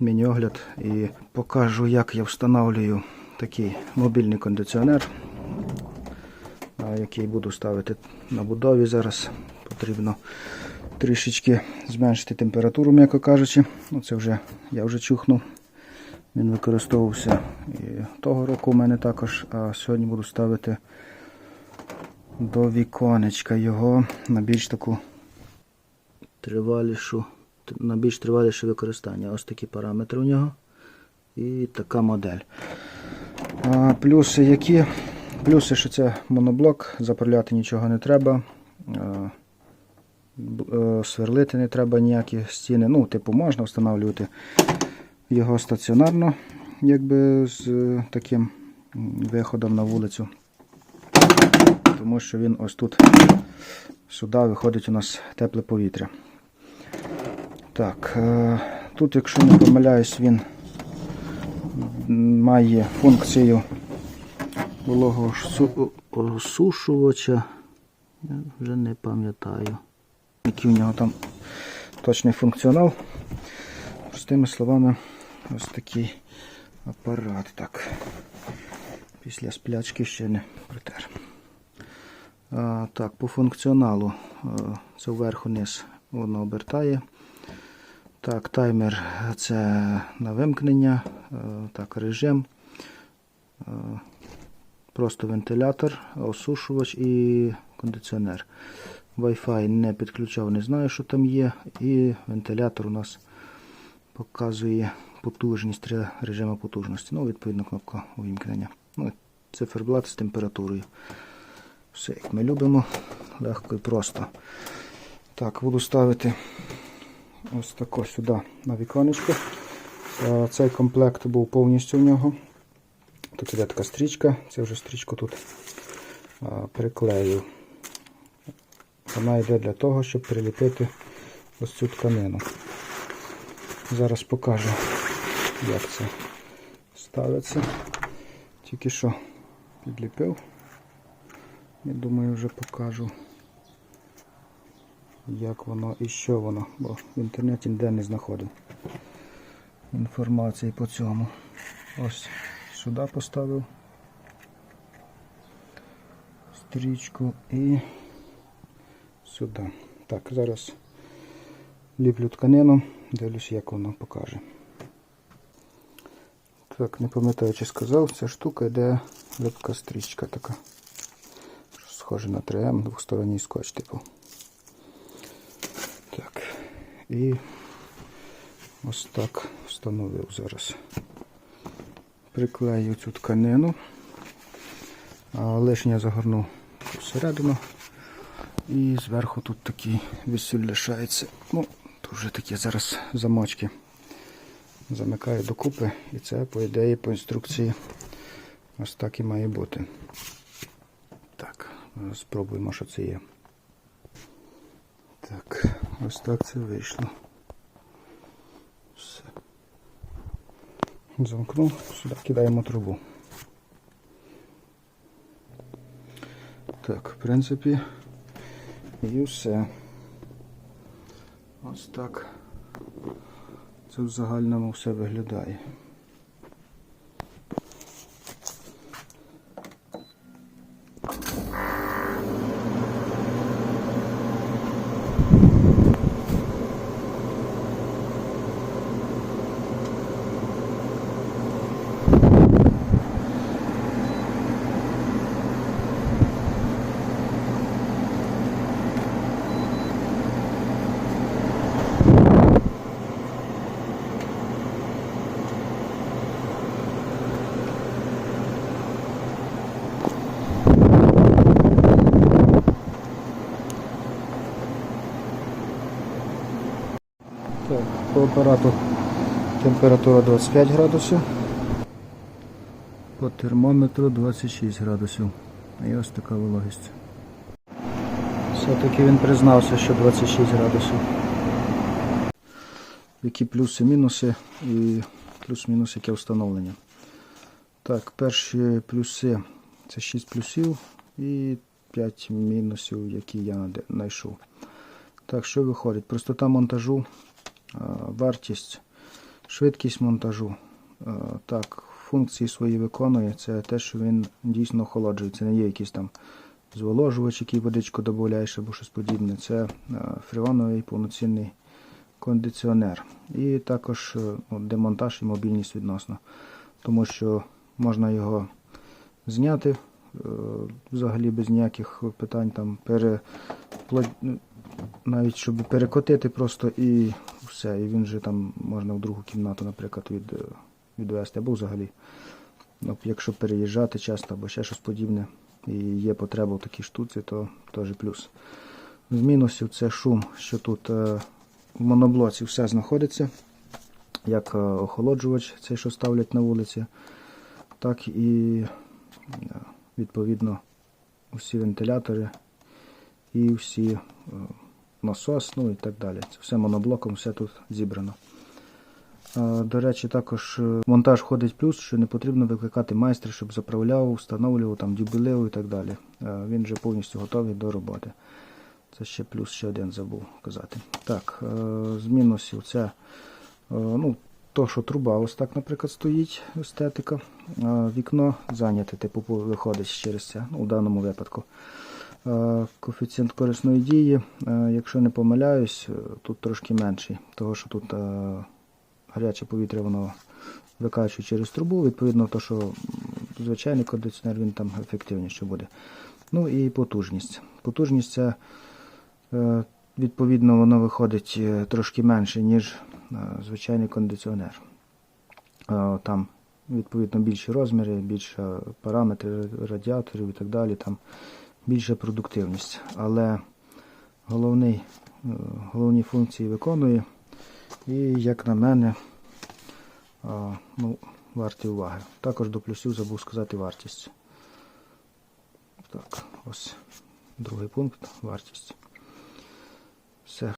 міні-огляд і покажу, як я встановлюю такий мобільний кондиціонер, який буду ставити на будові зараз. Потрібно трішечки зменшити температуру, м'яко кажучи. Ну, це вже я вже чухнув. Він використовувався і того року у мене також, а сьогодні буду ставити до віконечка його на більш таку тривалішу, на більш триваліше використання. Ось такі параметри у нього. І така модель. А, плюси які? Плюси, що це моноблок, заправляти нічого не треба. Е, сверлити не треба ніякі стіни. Ну, типу, можна встановлювати його стаціонарно, якби з е, таким виходом на вулицю. Тому що він ось тут сюди виходить у нас тепле повітря. Так, е, тут, якщо не помиляюсь, він має функцію вологосушувача. Я вже не пам'ятаю, який у нього там точний функціонал. Простими словами, ось такий апарат. Так. Після сплячки ще не притер. А, так, по функціоналу це вверх-вниз воно обертає. Так, таймер це на вимкнення. Так, режим. Просто вентилятор, осушувач і кондиціонер. Wi-Fi не підключав, не знаю, що там є. І вентилятор у нас показує потужність три режими потужності. Ну, відповідно, кнопка увімкнення. Ну, циферблат з температурою. Все, як ми любимо, легко і просто. Так, буду ставити ось тако сюди на віконечко. Цей комплект був повністю в нього. Тут іде така стрічка, це вже стрічку тут приклеїв. Вона йде для того, щоб приліпити ось цю тканину. Зараз покажу, як це ставиться. Тільки що підліпив. Я думаю, вже покажу, як воно і що воно, бо в інтернеті ніде не знаходив інформації по цьому. Ось сюди поставив стрічку і сюди. Так, зараз ліплю тканину, дивлюсь, як воно покаже. Так, не пам'ятаю, чи сказав, ця штука йде липка стрічка така. Схоже на 3М, двосторонній скотч, типу. Так. І ось так встановив зараз. Приклею цю тканину, а лишнє загорну всередину. І зверху тут такий висюль лишається. Ну, тут вже такі зараз замочки. Замикаю докупи і це, по ідеї, по інструкції ось так і має бути. Так, спробуємо, що це є. Так, ось так це вийшло. Все. Замкнув, сюди кидаємо трубу. Так, в принципі, і все. Ось так це в загальному все виглядає. Апарату температура 25 градусів, по термометру 26 градусів. І ось така вологість. Все-таки він признався, що 26 градусів. Які плюси, мінуси і плюс-мінус яке встановлення. Так, перші плюси це 6 плюсів і 5 мінусів, які я знайшов. Так, що виходить? Простота монтажу, вартість Швидкість монтажу. Е, Так, функції свої виконує. Це те, що він дійсно охолоджує. Це не є якийсь там зволожувач, який водичку додаєш або щось подібне. Це е, фреоновий повноцінний кондиціонер. І також е, ну, демонтаж і мобільність відносно. Тому що можна його зняти е, взагалі без ніяких питань, там пере, навіть щоб перекотити просто і все. І він же там можна в другу кімнату, наприклад, від, е, відвести, або взагалі, ну, якщо переїжджати часто або ще щось подібне, і є потреба в такій штуці, то теж плюс. З мінусів це шум, що тут е, в моноблоці все знаходиться, як е, охолоджувач, цей, що ставлять на вулиці, так і відповідно усі вентилятори і всі насос, ну і так далі. Це все моноблоком, все тут зібрано. До речі, також е, монтаж ходить плюс, що не потрібно викликати майстра, щоб заправляв, встановлював там дюбелею і так далі. Він вже повністю готовий до роботи. Це ще плюс ще один забув казати. Так, е, з мінусів це е, ну, то, що труба ось так, наприклад, стоїть, естетика. Вікно зайняте, типу, виходить через це, ну, в даному випадку. Е, Коефіцієнт корисної дії, е, якщо не помиляюсь, е, тут трошки менший, того що тут гаряче повітря воно викачує через трубу, відповідно, то, що звичайний кондиціонер він там ефективніше буде. Ну і потужність. Потужність це відповідно воно виходить трошки менше, ніж звичайний кондиціонер. Там відповідно більші розміри, більше параметри радіаторів і так далі. Там більша продуктивність. Але головний, е, головні функції виконує. І, як на мене, ну, варті уваги. Також до плюсів забув сказати вартість. Так, ось другий пункт вартість.